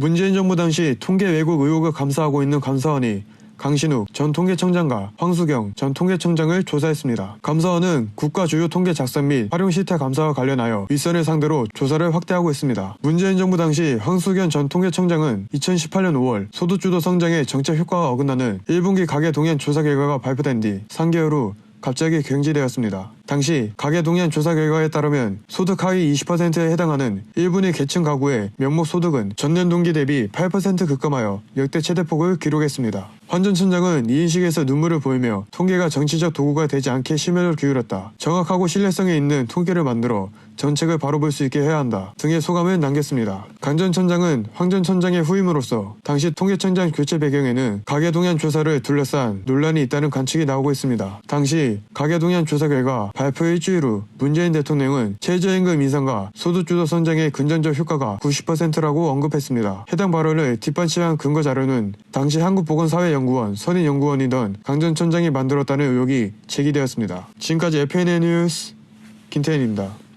문재인 정부 당시 통계 왜곡 의혹을 감사하고 있는 감사원이 강신욱 전 통계청장과 황수경 전 통계청장을 조사했습니다. 감사원은 국가 주요 통계 작성 및 활용 실태 감사와 관련하여 윗선을 상대로 조사를 확대하고 있습니다. 문재인 정부 당시 황수경 전 통계청장은 2018년 5월 소득주도 성장의 정책 효과가 어긋나는 1분기 가계 동향 조사 결과가 발표된 뒤 3개월 후 갑자기 경지되었습니다. 당시 가계 동향 조사 결과에 따르면 소득 하위 20%에 해당하는 1분위 계층 가구의 명목 소득은 전년 동기 대비 8% 급감하여 역대 최대폭을 기록했습니다. 환전 총장은 이 인식에서 눈물을 보이며 통계가 정치적 도구가 되지 않게 심혈을 기울였다. 정확하고 신뢰성이 있는 통계를 만들어 정책을 바로 볼 수 있게 해야 한다. 등의 소감을 남겼습니다. 강전 천장은 황전 천장의 후임으로서 당시 통계청장 교체 배경에는 가계동향 조사를 둘러싼 논란이 있다는 관측이 나오고 있습니다. 당시 가계동향 조사 결과 발표 일주일 후 문재인 대통령은 최저임금 인상과 소득주도 성장의 긍정적 효과가 90%라고 언급했습니다. 해당 발언을 뒷받침한 근거 자료는 당시 한국보건사회연구원 선임연구원이던 강전 천장이 만들었다는 의혹이 제기되었습니다. 지금까지 FNN 뉴스 김태현입니다.